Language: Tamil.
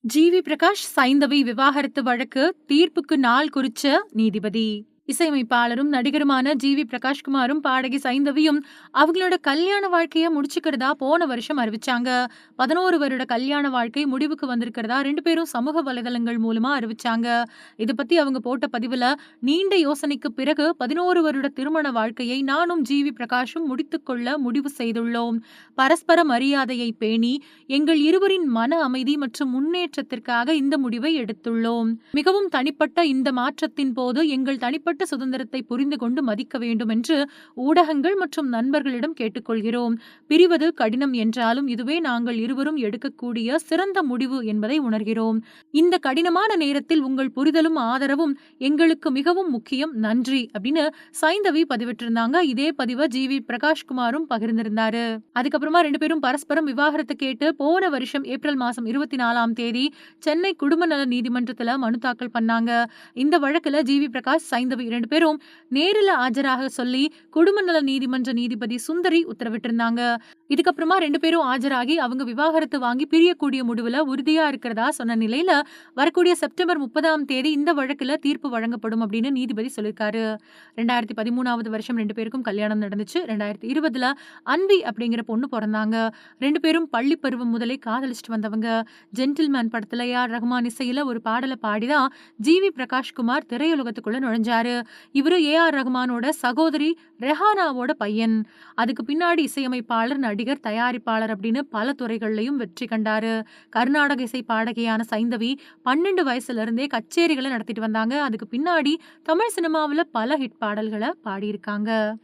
ஜி. வி. பிரகாஷ் சைந்தவி விவாகரத்து வழக்கு தீர்ப்புக்கு நாள் குறிச்ச நீதிபதி. இசையமைப்பாளரும் நடிகருமான ஜி வி பிரகாஷ்குமாரும் பாடகி சைந்தவியும் அவங்களோட கல்யாண வாழ்க்கையை முடிச்சுக்கிறதா போன வருஷம் அறிவிச்சாங்க. பதினோரு வருட கல்யாண வாழ்க்கை முடிவுக்கு வந்திருக்கிறதா ரெண்டு பேரும் சமூக வலைதளங்கள் மூலமா அறிவிச்சாங்க. இதை பத்தி அவங்க போட்ட பதிவுல நீண்ட யோசனைக்கு பிறகு பதினோரு வருட திருமண வாழ்க்கையை நானும் ஜி வி பிரகாஷும் முடித்துக்கொள்ள முடிவு செய்துள்ளோம். பரஸ்பர மரியாதையை பேணி எங்கள் இருவரின் மன அமைதி மற்றும் முன்னேற்றத்திற்காக இந்த முடிவை எடுத்துள்ளோம். மிகவும் தனிப்பட்ட இந்த மாற்றத்தின் போது எங்கள் தனிப்பட்ட சுதந்திரத்தை புரிந்து கொண்டு மதிக்க வேண்டும் என்று ஊடகங்கள் மற்றும் நண்பர்களிடம் கேட்டுக்கொள்கிறோம். பிரிவது கடினம் என்றாலும் இதுவே நாங்கள் இருவரும் எடுக்கக்கூடிய சிறந்த முடிவு என்பதை உணர்கிறோம். இந்த கடினமான நேரத்தில் உங்கள் புரிதலும் ஆதரவும் எங்களுக்கு மிகவும் முக்கியம். நன்றி அப்படின்னு சைந்தவி பதிவிட்டிருந்தாங்க. இதே பதிவை ஜி வி பிரகாஷ்குமாரும் பகிர்ந்திருந்தாரு. அதுக்கப்புறமா ரெண்டு பேரும் பரஸ்பரம் விவாகரத்து கேட்டு போன வருஷம் ஏப்ரல் மாசம் இருபத்தி நாலாம் தேதி சென்னை குடும்ப நல நீதிமன்றத்துல மனு தாக்கல் பண்ணாங்க. இந்த வழக்குல ஜி வி பிரகாஷ் சைந்தவி ரெண்டு பேரும் நேரில் ஆஜராக சொல்லி குடும்ப நல நீதிமன்ற நீதிபதி சுந்தரி உத்தரவிட்டிருந்தாங்க. இதுக்கப்புறமா ரெண்டு பேரும் ஆஜராகி அவங்க விவாகரத்து வாங்கி பிரியக்கூடிய முடிவுல உறுதியா இருக்கிறதா சொன்ன நிலையில வரக்கூடிய செப்டம்பர் முப்பதாம் தேதி இந்த வழக்குல தீர்ப்பு வழங்கப்படும் அப்படின்னு நீதிபதி சொல்லியிருக்காரு. ரெண்டாயிரத்தி பதிமூணாவது வருஷம் ரெண்டு பேருக்கும் கல்யாணம் நடந்துச்சு. ரெண்டாயிரத்தி இருபதுல அன்பி அப்படிங்கிற பொண்ணு பிறந்தாங்க. ரெண்டு பேரும் பள்ளி பருவம் முதலே காதலிச்சுட்டு வந்தவங்க. ஜென்டில்மேன் படத்துல யார் ரஹ்மான் இசையில ஒரு பாடலை பாடிதான் ஜி வி பிரகாஷ்குமார் திரையுலகத்துக்குள்ள நுழைஞ்சாரு. இவரு ஏ ஆர் ரஹ்மானோட சகோதரி ரெஹானாவோட பையன். அதுக்கு பின்னாடி இசையமைப்பாளர் நடிகர் தயாரிப்பாளர் அப்படின்னு பல துறைகள்லையும் வெற்றி கண்டாரு. கர்நாடக இசை பாடகியான சைந்தவி பன்னெண்டு வயசுல இருந்தே கச்சேரிகளை நடத்திட்டு வந்தாங்க. அதுக்கு பின்னாடி தமிழ் சினிமாவில் பல ஹிட் பாடல்களை பாடியிருக்காங்க.